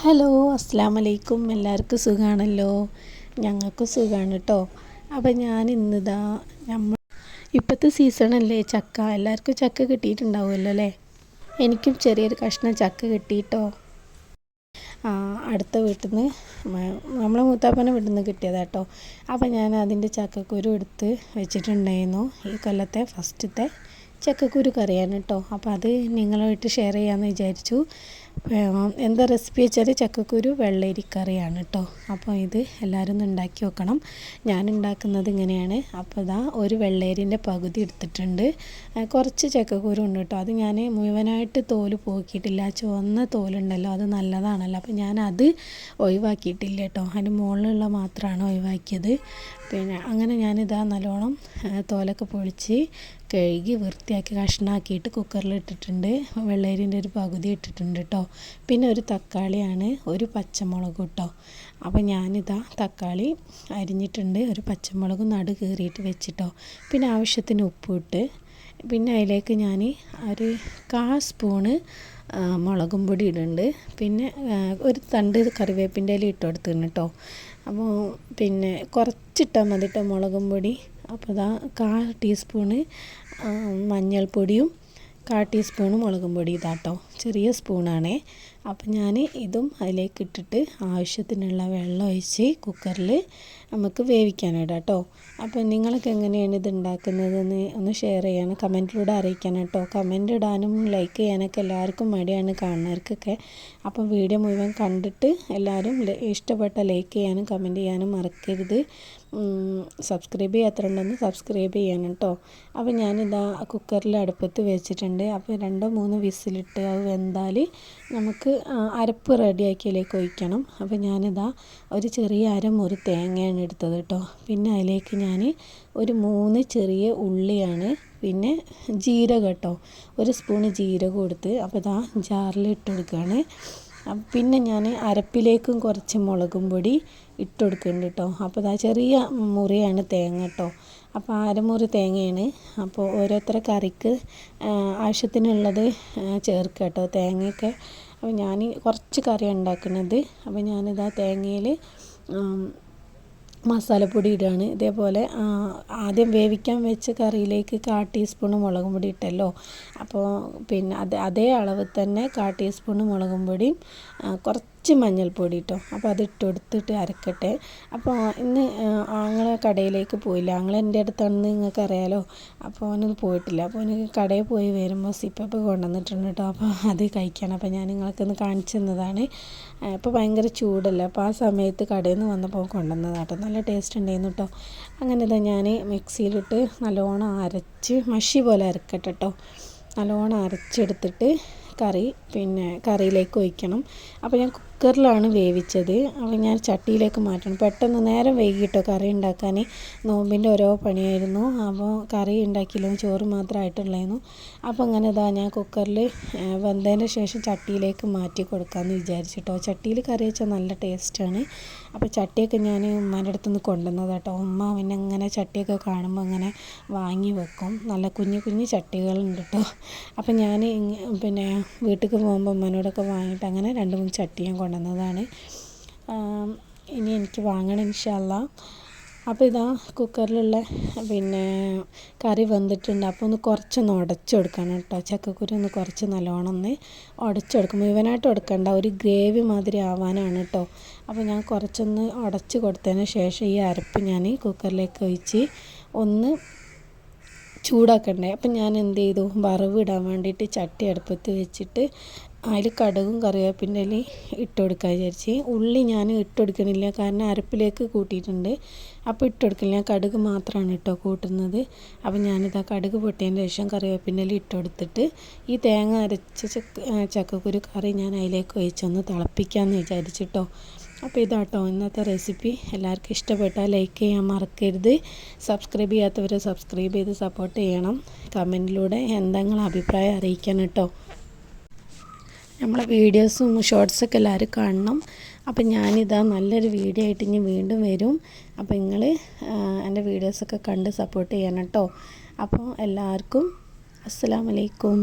Hello അസ്സാം വലൈക്കും എല്ലാവർക്കും സുഖമാണല്ലോ ഞങ്ങൾക്ക് സുഖമാണ് കേട്ടോ അപ്പം ഞാൻ ഇന്നിതാ നമ്മൾ ഇപ്പോഴത്തെ സീസണല്ലേ ചക്ക. എല്ലാവർക്കും ചക്ക കിട്ടിയിട്ടുണ്ടാവുമല്ലോ അല്ലേ? എനിക്കും ചെറിയൊരു കഷ്ണം ചക്ക കിട്ടിയിട്ടോ അടുത്ത വീട്ടിൽ നിന്ന് നമ്മളെ മൂത്താപ്പനെ വീട്ടിൽ നിന്ന് കിട്ടിയതാട്ടോ അപ്പം ഞാൻ അതിന്റെ ചക്കക്കുരു എടുത്ത് വെച്ചിട്ടുണ്ടായിരുന്നു. ഈ കൊല്ലത്തെ ഫസ്റ്റത്തെ ചക്കക്കുരു കറിയാണ് കേട്ടോ അപ്പോൾ അത് നിങ്ങളുമായിട്ട് ഷെയർ ചെയ്യാമെന്ന് വിചാരിച്ചു. എന്താ റെസിപ്പി വെച്ചാൽ ചക്കക്കുരു വെള്ളരിക്കറിയാണ് കേട്ടോ അപ്പോൾ ഇത് എല്ലാവരും ഒന്ന് ഉണ്ടാക്കി വെക്കണം ഞാൻ ഉണ്ടാക്കുന്നത് ഇങ്ങനെയാണ്. അപ്പോൾ ഇതാ ഒരു വെള്ളേരിന്റെ പകുതി എടുത്തിട്ടുണ്ട്. കുറച്ച് ചക്കക്കുരു ഉണ്ട് കേട്ടോ അത് ഞാൻ മുഴുവനായിട്ട് തോൽ പോക്കിയിട്ടില്ല. ചുവന്ന തോലുണ്ടല്ലോ അത് നല്ലതാണല്ലോ. അപ്പോൾ അത് ഒഴിവാക്കിയിട്ടില്ല കേട്ടോ അതിന് മുകളിലുള്ള മാത്രമാണ് ഒഴിവാക്കിയത്. പിന്നെ അങ്ങനെ ഞാനിതാ നല്ലോണം തോലൊക്കെ പൊളിച്ച് കഴുകി വൃത്തിയാക്കി കഷ്ണാക്കിയിട്ട് കുക്കറിൽ ഇട്ടിട്ടുണ്ട്. വെള്ളേരിന്റെ ഒരു പകുതി ഇട്ടിട്ടുണ്ട് കേട്ടോ പിന്നെ ഒരു തക്കാളിയാണ് ഒരു പച്ചമുളക് കേട്ടോ അപ്പോൾ ഞാനിതാ തക്കാളി അരിഞ്ഞിട്ടുണ്ട് ഒരു പച്ചമുളക് നടു കീറിയിട്ട് വെച്ചിട്ടോ. പിന്നെ ആവശ്യത്തിന് ഉപ്പിട്ട് പിന്നെ അതിലേക്ക് ഞാൻ ഒരു കാ സ്പൂണ് മുളകും പൊടി ഇടുന്നുണ്ട്. പിന്നെ ഒരു തണ്ട് കറിവേപ്പിന്റെ ഇല ഇട്ട് കൊടുത്തിരുന്നു കേട്ടോ അപ്പോൾ പിന്നെ കുറച്ചിട്ടാൽ മതി കേട്ടോ മുളകും പൊടി. അപ്പോൾ അതാ കാ ടീസ്പൂണ് മഞ്ഞൾപ്പൊടിയും കാ ടീസ്പൂണ് മുളകും പൊടി ഇതാട്ടോ ചെറിയ സ്പൂണാണേ. അപ്പം ഞാൻ ഇതും അതിലേക്ക് ഇട്ടിട്ട് ആവശ്യത്തിനുള്ള വെള്ളം ഒഴിച്ച് കുക്കറിൽ നമുക്ക് വേവിക്കാനിടാം കേട്ടോ അപ്പോൾ നിങ്ങളൊക്കെ എങ്ങനെയാണ് ഇത് ഉണ്ടാക്കുന്നതെന്ന് ഒന്ന് ഷെയർ ചെയ്യണം. കമന്റിലൂടെ അറിയിക്കാൻ കേട്ടോ കമന്റ് ഇടാനും ലൈക്ക് ചെയ്യാനൊക്കെ എല്ലാവർക്കും മടിയാണ് കാണുന്നവർക്കൊക്കെ. അപ്പം വീഡിയോ മുഴുവൻ കണ്ടിട്ട് എല്ലാവരും ഇഷ്ടപ്പെട്ട ലൈക്ക് ചെയ്യാനും കമന്റ് ചെയ്യാനും മറക്കരുത്. സബ്സ്ക്രൈബ് ചെയ്യാത്തതുണ്ടെന്ന് സബ്സ്ക്രൈബ് ചെയ്യണം കേട്ടോ അപ്പോൾ ഞാനിതാ കുക്കറിൽ അടുപ്പത്ത് വെച്ചിട്ടുണ്ട്. അപ്പോൾ രണ്ടോ മൂന്നോ വിസിലിട്ട് അത് വെന്താൽ നമുക്ക് അരപ്പ് റെഡിയാക്കിയതിലേക്ക് ഒഴിക്കണം. അപ്പോൾ ഞാനിതാ ഒരു ചെറിയ അരമുറി തേങ്ങയാണ് എടുത്തത് കേട്ടോ. പിന്നെ അതിലേക്ക് ഞാൻ ഒരു മൂന്ന് ചെറിയ ഉള്ളിയാണ് പിന്നെ ജീരകം കേട്ടോ. ഒരു സ്പൂണ് ജീരകം എടുത്ത് അപ്പോൾ ഇതാ ജാറിൽ ഇട്ട് കൊടുക്കുകയാണ്. പിന്നെ ഞാൻ അരപ്പിലേക്കും കുറച്ച് മുളകും പൊടി ഇട്ട് കൊടുക്കുന്നുണ്ട് കേട്ടോ അപ്പോൾ ഇതാ ചെറിയ മുറിയാണ് തേങ്ങ കേട്ടോ അപ്പോൾ അരമുറി തേങ്ങയാണ്. അപ്പോൾ ഓരോരുത്തര കറിക്ക് ആവശ്യത്തിനുള്ളത് ചേർക്കുക കേട്ടോ തേങ്ങയൊക്കെ അപ്പോൾ ഞാൻ കുറച്ച് കറി ഉണ്ടാക്കുന്നത് അപ്പോൾ ഞാനിതാ തേങ്ങയിൽ മസാലപ്പൊടി ഇടുകയാണ് ഇതേപോലെ ആദ്യം വേവിക്കാൻ വെച്ച കറിയിലേക്ക് കാ ടീസ്പൂണ് മുളകും പൊടി ഇട്ടല്ലോ. അപ്പോൾ പിന്നെ അത് അതേ അളവിൽ തന്നെ കാ ടീസ്പൂണ് മുളകും പൊടിയും കുറച്ച് കുറച്ച് മഞ്ഞൾപ്പൊടി കേട്ടോ അപ്പോൾ അത് ഇട്ട് കൊടുത്തിട്ട് അരക്കട്ടെ. അപ്പോൾ ഇന്ന് ആങ്ങളെ കടയിലേക്ക് പോയില്ല. ആങ്ങൾ എന്റെ അടുത്താണെന്ന് നിങ്ങൾക്ക് അറിയാലോ അപ്പോൾ അവനത് പോയിട്ടില്ല. അപ്പോൾ അവന് കടയിൽ പോയി വരുമ്പോൾ സിപ്പപ്പ് കൊണ്ടുവന്നിട്ടുണ്ട് കേട്ടോ. അപ്പോൾ അത് കഴിക്കണം. അപ്പോൾ ഞാൻ നിങ്ങൾക്കൊന്ന് കാണിച്ചു തന്നതാണ്. ഇപ്പോൾ ഭയങ്കര ചൂടല്ല. അപ്പോൾ ആ സമയത്ത് കടയിൽ നിന്ന് വന്നപ്പോൾ കൊണ്ടുവന്നതാണ് കേട്ടോ. നല്ല ടേസ്റ്റ് ഉണ്ടായിരുന്നു കേട്ടോ. അങ്ങനെ ഇതാ ഞാൻ മിക്സിയിലിട്ട് നല്ലോണം അരച്ച് മഷി പോലെ അരക്കട്ടെ കേട്ടോ. നല്ലോണം അരച്ചെടുത്തിട്ട് കറി പിന്നെ കറിയിലേക്ക് ഒഴിക്കണം. അപ്പോൾ ഞാൻ കുക്കറിലാണ് വേവിച്ചത്. അപ്പോൾ ഞാൻ ചട്ടിയിലേക്ക് മാറ്റണം. പെട്ടെന്ന് നേരം വൈകിട്ടോ കറി ഉണ്ടാക്കാൻ? നോമ്പിന്റെ ഓരോ പണിയായിരുന്നു. അപ്പോൾ കറി ഉണ്ടാക്കിയില്ല. ചോറ് മാത്രമായിട്ടുള്ളായിരുന്നു. അപ്പോൾ അങ്ങനെ ഇതാ ഞാൻ കുക്കറിൽ വെന്തതിന് ശേഷം ചട്ടിയിലേക്ക് മാറ്റി കൊടുക്കാമെന്ന് വിചാരിച്ചിട്ടോ. ചട്ടിയിൽ കറി വെച്ചാൽ നല്ല ടേസ്റ്റാണ്. അപ്പോൾ ചട്ടിയൊക്കെ ഞാൻ ഉമ്മാന്റെ അടുത്ത് നിന്ന് കൊണ്ടുവന്നത് കേട്ടോ. ഉമ്മ പിന്നെ ഇങ്ങനെ ചട്ടിയൊക്കെ കാണുമ്പോൾ അങ്ങനെ വാങ്ങി വെക്കും. നല്ല കുഞ്ഞു കുഞ്ഞു ചട്ടികളുണ്ട് കേട്ടോ. അപ്പോൾ ഞാൻ പിന്നെ വീട്ടിൽ പോകുമ്പോൾ ഉമ്മനോടൊക്കെ വാങ്ങിയിട്ട് അങ്ങനെ രണ്ട് മൂന്ന് ചട്ടി ഞാൻ കൊണ്ടുവന്നതാണ് ഇനി എനിക്ക് വാങ്ങണം ഇൻഷല്ല അപ്പോൾ ഇതാ കുക്കറിലുള്ള പിന്നെ കറി വെന്തിട്ടുണ്ട്. അപ്പോൾ ഒന്ന് കുറച്ചൊന്ന് ഉടച്ചു കൊടുക്കണം കേട്ടോ. ചക്കക്കുരു ഒന്ന് കുറച്ച് നല്ലോണം ഒന്ന് ഉടച്ചെടുക്കും മുഴുവനായിട്ട് ഉടക്കണ്ട. ഒരു ഗ്രേവി മാതിരി ആവാനാണ് കേട്ടോ. അപ്പോൾ ഞാൻ കുറച്ചൊന്ന് ഉടച്ച് കൊടുത്തതിന് ശേഷം ഈ അരപ്പ് ഞാൻ കുക്കറിലേക്ക് ഒഴിച്ച് ഒന്ന് ചൂടാക്കണ്ടേ. അപ്പം ഞാൻ എന്ത് ചെയ്തു? വറവ് ഇടാൻ വേണ്ടിയിട്ട് ചട്ടി അടുപ്പത്ത് വെച്ചിട്ട് അതിൽ കടുകും കറിവേപ്പിന്റെ ഇല ഇട്ട് കൊടുക്കാൻ വിചാരിച്ച്. ഉള്ളി ഞാൻ ഇട്ട് കൊടുക്കണില്ല. കാരണം അരപ്പിലേക്ക് കൂട്ടിയിട്ടുണ്ട്. അപ്പോൾ ഇട്ട് കൊടുക്കില്ല ഞാൻ കടുക് മാത്രമാണ് കേട്ടോ കൂട്ടുന്നത്. അപ്പോൾ ഞാനിതാ കടുക് പൊട്ടിയതിന് ശേഷം കറിവേപ്പിന്റെ ഇല ഇട്ട് കൊടുത്തിട്ട് ഈ തേങ്ങ അരച്ച ചക്കക്കുരു കറി ഞാൻ അതിലേക്ക് ഒഴിച്ചൊന്ന് തിളപ്പിക്കാമെന്ന് വിചാരിച്ചിട്ടോ അപ്പോൾ ഇതാട്ടോ ഇന്നത്തെ റെസിപ്പി. എല്ലാവർക്കും ഇഷ്ടപ്പെട്ടാൽ ലൈക്ക് ചെയ്യാൻ മറക്കരുത്. സബ്സ്ക്രൈബ് ചെയ്യാത്തവർ സബ്സ്ക്രൈബ് ചെയ്ത് സപ്പോർട്ട് ചെയ്യണം. കമന്റിലൂടെ എന്തെങ്കിലും അഭിപ്രായം അറിയിക്കണം കേട്ടോ. നമ്മളെ വീഡിയോസും ഷോർട്സൊക്കെ എല്ലാവരും കാണണം. അപ്പം ഞാനിതാ നല്ലൊരു വീഡിയോ ആയിട്ട് ഇനി വീണ്ടും വരും. അപ്പോൾ നിങ്ങൾ എന്റെ വീഡിയോസൊക്കെ കണ്ട് സപ്പോർട്ട് ചെയ്യണം കേട്ടോ. അപ്പോൾ എല്ലാവർക്കും അസ്സാം വലൈക്കും